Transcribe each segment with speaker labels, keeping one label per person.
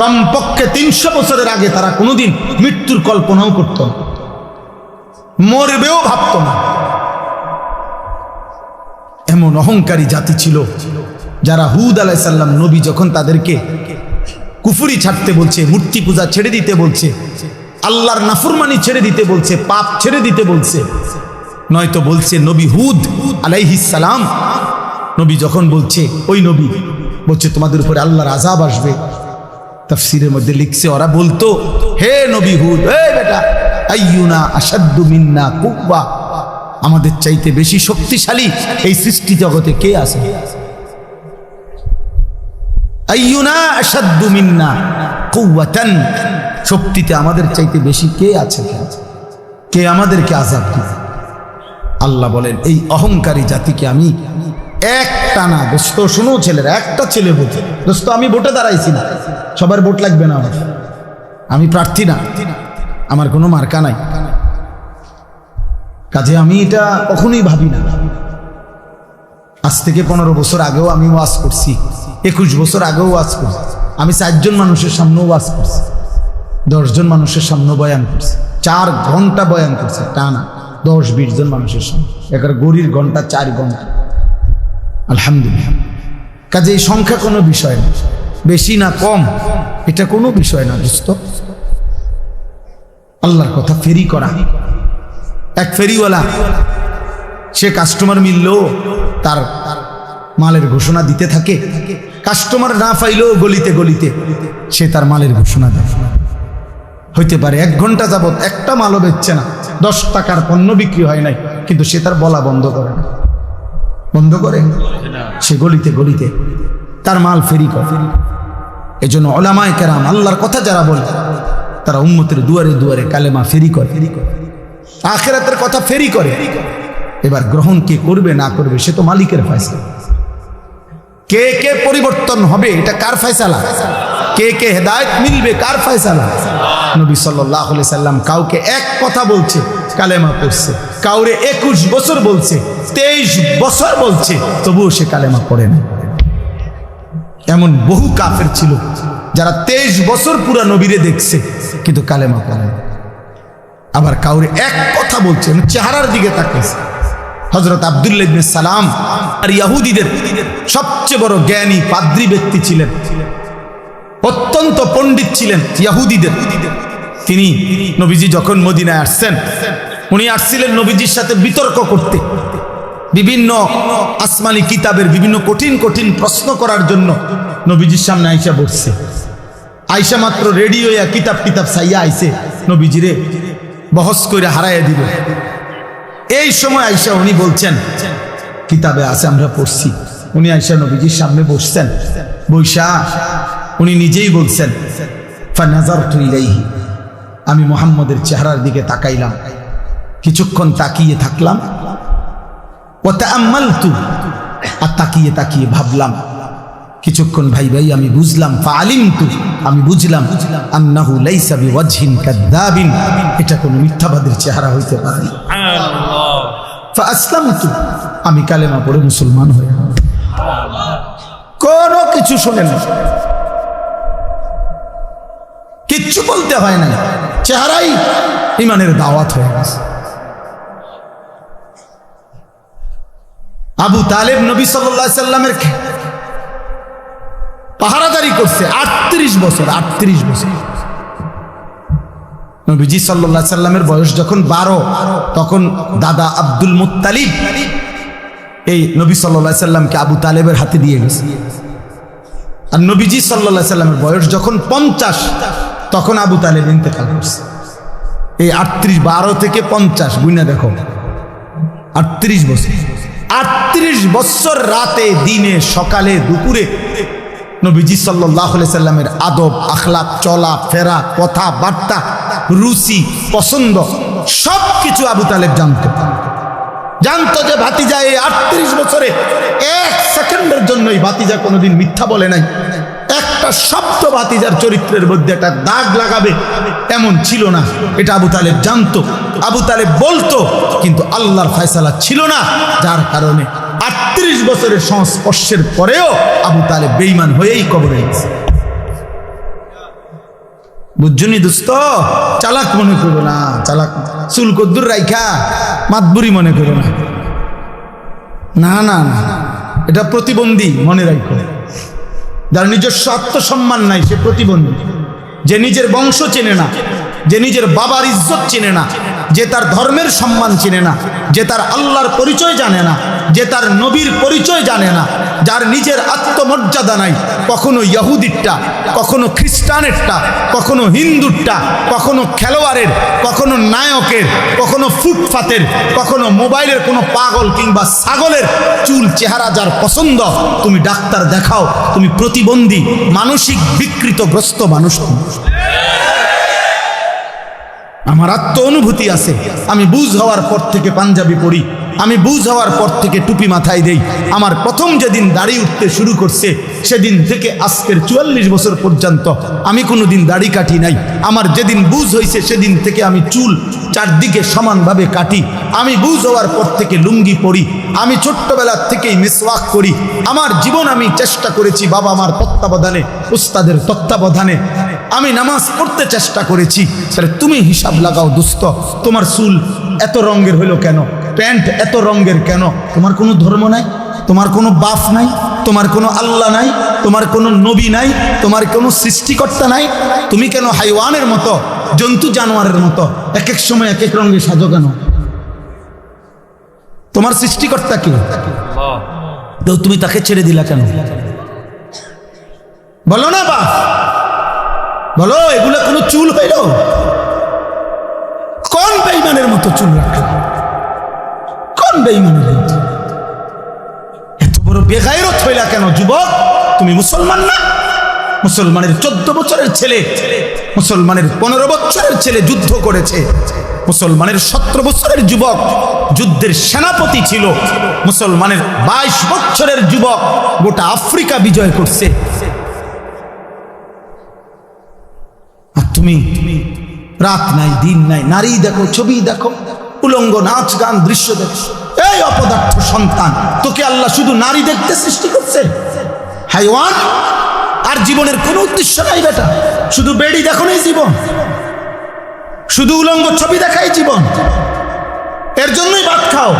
Speaker 1: কমপক্ষে তিনশো বছরের আগে তারা কোনোদিন মৃত্যুর কল্পনাও করত না। মরবেও ভাবত না। এমন অহংকারী জাতি ছিল যারা হুদ আলাইসাল্লাম নবী যখন তাদেরকে কুফুরি ছাড়তে বলছে, মূর্তি পূজা ছেড়ে দিতে বলছে, আল্লাহর নাফুরমানি ছেড়ে দিতে বলছে, পাপ ছেড়ে দিতে বলছে, নয়তো বলছে নবী হুদ সালাম নবী যখন বলছে, ওই নবী, বলছে, তোমাদের উপরে আল্লাহর আজাব আসবে। তাফসিরের মধ্যে লিখছে, ওরা বলতো, হে নবী হুদ হে বেটা, আইয়ুনা আসাদ্দু মিন্না কুব্বা আমাদের চাইতে বেশি শক্তিশালী এই সৃষ্টি জগতে কে আছে? আইয়ুনা আসাদ্দু মিন্না কুওয়াতান, শক্তিতে আমাদের চাইতে বেশি কে আছে? কে আমাদেরকে আজাব দিবে? আল্লাহ বলেন, এই অহংকারী জাতিকে আমি একটা না দোস্ত, শোনো ছেলেরা, একটা ছেলে ভোটে। দোস্ত, আমি ভোটে দাঁড়াইছি না। সবার ভোট লাগবে না আমার। আমি প্রার্থী না। আমার কোনো মার্কা নাই। কাজে আমি এটা কখনোই ভাবি না। আজ থেকে পনেরো বছর আগেও আমি ওয়াজ করছি। একুশ বছর আগেও ওয়াজ করছি। আমি চারজন মানুষের সামনেও ওয়াজ করছি। দশজন মানুষের সামনে বয়ান করছি। চার ঘণ্টা বয়ান করছে, টানা। দশ, বিশ জন মানুষের সামনে। একার গড়ির ঘণ্টা, চার ঘণ্টা। আলহামদুলিল্লাহ। কাজে এই সংখ্যা কোনো বিষয় না। বেশি না কম, এটা কোনো বিষয় না, দোস্ত। আল্লাহর কথা ফেরি করা। এক ফেরিওয়ালা, সে কাস্টমার মিললেও তার মালের ঘোষণা দিতে থাকে। কাস্টমার না পাইলেও গলিতে গলিতে সে তার মালের ঘোষণা দেয়। হইতে পারে এক ঘণ্টা যাবৎ একটা মালও বেচছে না, দশ টাকার পণ্য বিক্রি হয় নাই, কিন্তু সে তার বলা বন্ধ করে না। বন্ধ করে সে গলিতে গলিতে তার মাল ফেরি করে। এই জন্য ওলামায় কেরাম আল্লাহর কথা যারা বলে, তারা উম্মতের দুয়ারে দুয়ারে কালেমা ফেরি করে। আখেরাতের কথা ফেরি করে। এবার গ্রহণ কে করবে, না করবে, সে তো মালিকের ফয়সলা। কে কে পরিবর্তন হবে, এটা কার ফয়সালা? কে কে হেদায়ত মিলবে, কার ফয়সালা? নবী সাল্লাহ সাল্লাম কাউকে এক কথা বলছে কালেমা পড়ছে। কাউরে একুশ বছর বলছে, তেইশ বছর বলছে, তবুও সে কালেমা পড়ে না। এমন বহু কাফের ছিল, যারা তেইশ বছর পুরা নবীরে দেখছে, কিন্তু কালেমা পড়ে না। আবার কাউরে এক কথা বলছে চেহারার দিকে তাকিয়েছে হজরত আবদুল্লাহ ইবনে সালাম আর ইয়াহুদিদের সবচেয়ে বড় জ্ঞানী, পাদ্রী ব্যক্তি ছিলেন। অত্যন্ত পণ্ডিত ছিলেন ইয়াহুদিদের। তিনি নবীজি যখন মদিনায় আসছেন উনি আসছিলেন নবীজির সাথে বিতর্ক করতে। বিভিন্ন আসমানি কিতাবের বিভিন্ন কঠিন কঠিন প্রশ্ন করার জন্য নবীজির সামনে আইসা বসছে। আইসা মাত্র রেডিও ইয়া কিতাব কিতাব সাইয়া আইসে নবীজিরে বহস করে হারাইয়া দিব এই সময় আইসা উনি বলছেন, কিতাবে আছে, আমরা পড়ছি। উনি আইসা নবীজির সামনে বসছেন। বৈশা, উনি নিজেই বলছেন ফানাজার ইলাইহি আমি মোহাম্মদের চেহারার দিকে তাকাইলাম। কিছুক্ষণ তাকিয়ে থাকলাম। ও তাম্মালতু আর তাকিয়ে তাকিয়ে ভাবলাম কিছুক্ষণ ভাই ভাই আমি বুঝলাম ফালিমতু আমি বুঝলাম আন্নাহু লাইসা বিওয়াজহিন কাদ্দাবিন। এটা কোনো মিথ্যাবাদের চেহারা হইতে পারে আসলাম ফাসলামতু আমি কালেমা পড়ে মুসলমান হয়ে কোনো কিছু শোনেন না। কিচ্ছু বলতে হয় না চেহারাই ইমানের দাওয়াত হয়ে গেছে। আবু তালেব নবী সাল্লাহ সাল্লামের পাহারাদারি করছে আটত্রিশ বছর আটত্রিশ বছর। নবীজি সাল্লাহ সাল্লামের বয়স যখন বারো, তখন দাদা আব্দুল মুত্তালিব এই নবী সাল্লাহ সাল্লামকে আবু তালেবের হাতে দিয়ে গেছে। আর নবীজি সাল্লাহ সাল্লামের বয়স যখন পঞ্চাশ, তখন আবু তালেব ইন্তেকাল করছে। এই আটত্রিশ বারো থেকে পঞ্চাশ বুঝনা দেখো, আটত্রিশ বছর। আটত্রিশ বছর রাতে দিনে, সকালে, দুপুরে নবীজি সাল্লাহ সাল্লামের আদব আখলাপ চলা, ফেরা কথা বার্তা রুচি, পছন্দ সব কিছু আবু তালেব জানত। জানতো যে ভাতিজা এই আটত্রিশ বছরে এক সেকেন্ডের জন্য এই ভাতিজা কোনোদিন মিথ্যা বলে নাই। একটা শব্দ ভাতিজার চরিত্রের মধ্যে একটা দাগ লাগাবে, এমন ছিল না। এটা আবু তালেব জানতো, আবু তালেব বলতো, কিন্তু আল্লাহর ফয়সালা ছিল না। যার কারণে আটত্রিশ বছরের সংস্পর্শের পরেও আবু তালেব বেইমান হয়েই কবরে গেছে। বুঝছনি দোস্ত? চালাক মনে করো না, চালাক। চুল কদ্দুর রাইখা, মাতবুরি মনে করো না। না না না এটা প্রতিবন্ধী মনে রাখো যার নিজস্ব আত্মসম্মান নাই, সে প্রতিবন্ধী। যে নিজের বংশ চেনে না, যে নিজের বাবার ইজ্জত চেনে না, যে তার ধর্মের সম্মান চেনে না, যে তার আল্লাহর পরিচয় জানে না, যে তার নবীর পরিচয় জানে না যার নিজের আত্মমর্যাদা নাই, কখনো ইয়াহুদিরটা কখনো খ্রিস্টানেরটা, কখনো হিন্দুরটা, কখনো খেলোয়াড়ের, কখনো নায়কের, কখনো ফুটফাতের কখনো মোবাইলের কোনো পাগল কিংবা ছাগলের চুল চেহারা যার পছন্দ, তুমি ডাক্তার দেখাও, তুমি প্রতিবন্ধী, মানসিক বিকৃতগ্রস্ত মানুষ আমার আত্ম অনুভূতি আছে, আমি বুঝ হওয়ার পর থেকে পাঞ্জাবি পড়ি আমি বুঝ হওয়ার পর থেকে টুপি মাথায় দেই। আমার প্রথম যেদিন দাড়ি উঠতে শুরু করছে, সেদিন থেকে আজকের চুয়াল্লিশ বছর পর্যন্ত আমি কোনো দিন দাড়ি কাটি নাই। আমার যেদিন বুঝ হয়েছে সেদিন থেকে আমি চুল চারদিকে সমানভাবে কাটি। আমি বুঝ হওয়ার পর থেকে লুঙ্গি পরি। আমি ছোট্টবেলার থেকেই মিসওয়াক করি। আমার জীবন আমি চেষ্টা করেছি বাবা আমার তত্ত্বাবধানে, উস্তাদের তত্ত্বাবধানে। আমি নামাজ পড়তে চেষ্টা করেছি। তাহলে তুমি হিসাব লাগাও দুস্থ তোমার চুল এত রঙের হইল কেন? প্যান্ট এত রঙের কেন? তোমার কোনো ধর্ম নাই? তোমার কোনো বাপ নাই? তোমার কোনো আল্লাহ নাই? তোমার কোনো নবী নাই? তোমার কোনো সৃষ্টিকর্তা নাই? তুমি কেন হাইওয়ানের মতো, জন্তু জানোয়ারের মতো এক এক সময় এক এক রঙে সাজো কেন? তোমার সৃষ্টিকর্তা কে? তুমি তাকে ছেড়ে দিলা কেন? বলো না বাপ। বলো, এগুলো কোনো চুল হইল? কোন বেইমানের মতো চুল রাখল? বেইমানের মতো এত বড় বেগায়রত হইলা কেন, যুবক? তুমি মুসলমান না? মুসলমানের চোদ্দ বছরের ছেলে, মুসলমানের পনেরো বছরের ছেলে যুদ্ধ করেছে। মুসলমানের সতেরো বছরের যুবক যুদ্ধের সেনাপতি ছিল। মুসলমানের বাইশ বছরের যুবক গোটা আফ্রিকা বিজয় করছে। আর তুমি রাত নাই, দিন নাই, নারী দেখো, ছবি দেখো, উলঙ্গ নাচ গান, দৃশ্য দেখো। এই অপদার্থ সন্তান, তোকে আল্লাহ শুধু নারী দেখতে সৃষ্টি করছে। হাইওয়ান আর জীবনের কোনো উদ্দেশ্য নাই বেটা। শুধু বেড়ি দেখো জীবন। শুধু উলঙ্গ ছবি দেখাই জীবন। এর জন্যই ভাত খাও।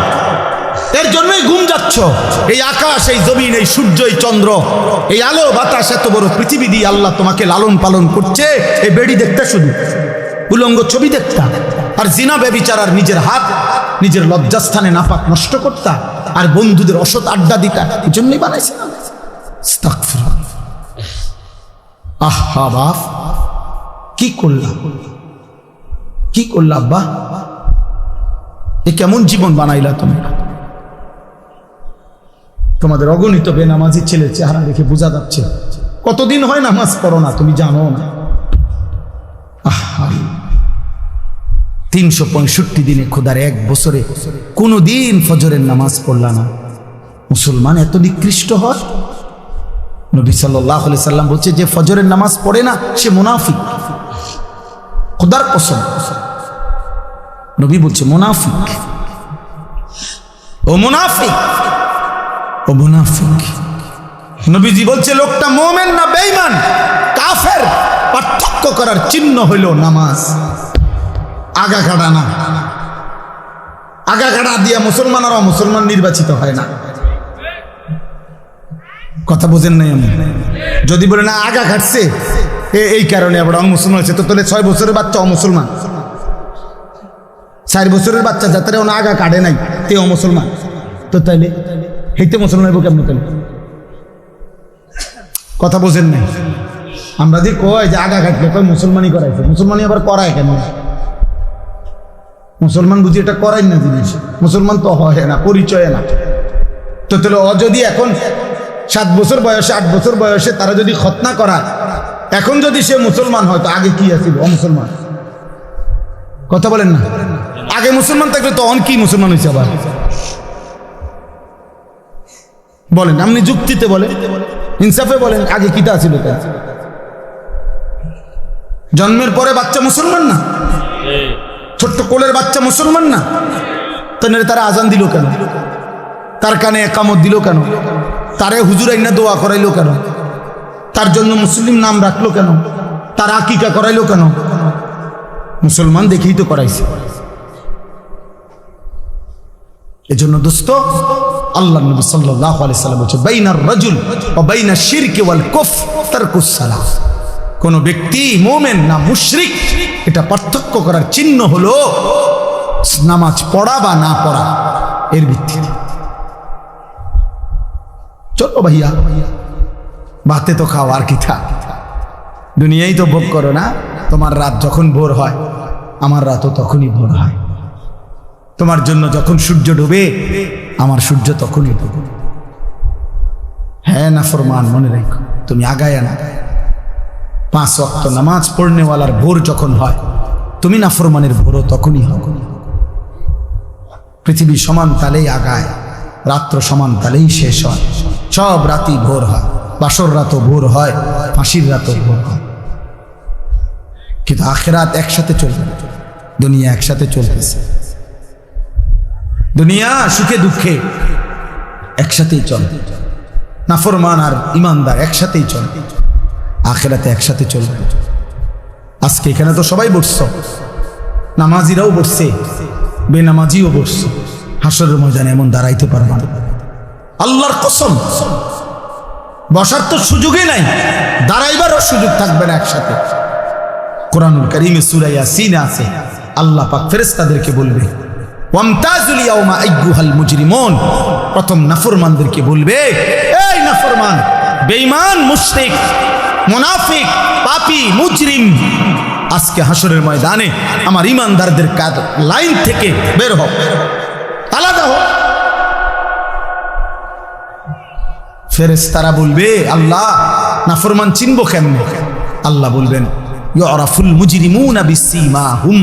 Speaker 1: এর জন্যই ঘুম যাচ্ছ। এই আকাশ, এই জমিন, এই সূর্য, এই চন্দ্র, এই আলো, বাতাস এত বড় পৃথিবী দিয়ে আল্লাহ তোমাকে লালন পালন করছে। এই বেড়ি দেখতে শুধু। উলঙ্গ ছবি দেখতা। আর জিনা বেবিচার আর নিজের হাত নিজের লজ্জাস্থানে নাপাক নষ্ট করতা আর বন্ধুদের অসৎ আড্ডা দিতা এই জন্যই বানাইছে আহা কি করলাম কি করলা আব্বা? এ কেমন জীবন বানাইলা তুমি? তোমাদের অগণিত বেনামাজি ছেলে চেহারা দেখে বোঝা যাচ্ছে, কতদিন হয় নামাজ পড়ো না তুমি জানো না? আহা তিনশো পঁয়ষট্টি দিনে খোদার এক বছরে কোনো দিন ফজরের নামাজ পড়লা না। মুসলমান এত নিকৃষ্ট হয়? নবী সাল্লাহ আলি সাল্লাম বলছে, যে ফজরের নামাজ পড়ে না, সে মুনাফিক। খোদার কসম। নবী বলছে, মুনাফিক। ও মুনাফিক। ও মুনাফিক। নবীজি বলছে, লোকটা মোমেন না বেঈমান, কাফের। পার্থক্য করার চিহ্ন হইল নামাজ। আগা কাটা না। আগা কাটা দিয়া মুসলমানরা মুসলমান নির্বাচিত হয় না। কথা বোঝেন নাই আমি? যদি বলে না আগা ঘাটছে এ- এই কারণে আবার অমুসলমান হয়েছে। তো তাহলে ছয় বছরের বাচ্চা অমুসলমান। চার বছরের বাচ্চা যাতে ওনা আগা কাটে নাই, তে অমুসলমান। তো তাইলে হেঁটে মুসলমান হইব কেমন তাহলে? কথা বোঝেন নাই? আমরা যে কয় যে আগা কাটলে কয় মুসলমানই করাইছে, মুসলমানই আবার করায় কেন মুসলমান বুঝি এটা করাই না জিনিস। মুসলমান তো হয় না, পরিচয় না। তো তাহলে অ যদি এখন সাত বছর বয়সে, আট বছর বয়সে তারা যদি খতনা করায়, এখন যদি সে মুসলমান হয়, তো আগে কি আছিল? অমুসলমান কথা বলেন না? আগে মুসলমান থাকলে তো অন কি মুসলমান হয়েছে আবার? বলেন, আপনি যুক্তিতে বলেন, ইনসাফে বলেন, আগে ছিল তাই জন্মের পরে বাচ্চা মুসলমান না? ছোট্ট কোলের বাচ্চা মুসলমান না? তাহলে তারা আজান দিল কেন? তার কানে একামত দিল কেন? তারে হুজুর আইনা দোয়া করাইলো কেন? তার জন্য মুসলিম নাম রাখল কেন? তার আকিকা করাইলো কেন? মুসলমান দেখেই তো করাইছে। এজন্য দোস্ত, আল্লাহ নবী সাল্লাল্লাহু আলাইহি সাল্লাম বলছে, বাইনার রাজুল ওয়া বাইনা শিরকি ওয়াল কুফ তারকুস সালাহ। কোন ব্যক্তি, মুমিন না মুশরিক, এটা পার্থক্য করার চিহ্ন হলো নামাজ পড়া বা না পড়া, এর ভিত্তিতে। চলো ভাইয়া, ভাতে তো খাও, আর কি থাক। দুনিয়াই তো ভোগ করো না, তোমার রাত যখন ভোর হয়, আমার রাতও তখনই ভোর হয়। তোমার জন্য যখন সূর্য ডুবে, আমার সূর্য তখনই ডুবে। হ্যাঁ না ফরমান, মনে রেখো, তুমি আগায় না। পাঁচ ওয়াক্ত নামাজ পড়নেওয়ালার ভোর যখন হয়, তুমি না ফরমানের ভোরও তখনই হবে পৃথিবী সমান তালেই আগায়, রাত্র সমান তালেই শেষ হয়। সব রাতই ভোর হয়, বাসর রাতও ভোর হয়, ফাঁসির রাতও ভোর হয়। কিন্তু আখেরাত একসাথে চলবে, দুনিয়া একসাথে চলতেছে। দুনিয়া সুখে দুঃখে একসাথেই চলে। নাফরমান আর ইমানদার একসাথেই চলে। আখেরাতে একসাথে চলবে। আজকে এখানে তো সবাই বসছ। নামাজিরাও বসছে। বেনামাজিও বসছে। হাসরের ময়দানে এমন দাঁড়াইতে পারবে না। আল্লাহর কসম। বসার তো সুযোগই নাই। দাঁড়াইবারও সুযোগ থাকবে না একসাথে। কোরআনুল করিমে সুরাইয়া সিনে আছে। আল্লাহ পাক ফেরেশতাদেরকে বলবে প্রথম নাফরমানদেরকে বলবে, এই নাফরমান, বেঈমান, মুশরিক মুনাফিক, পাপি, মুজরিম। আজকে হাসরের ময়দানে আমার ইমানদারদের কাজ লাইন থেকে বের হোক আলাদা হোক ফেরেস তারা বলবে, আল্লাহ না নাফরমান চিনব কেমনে? আল্লাহ বলবেন ইউরাফুল মুজরিমুনা বিসীমাহুম।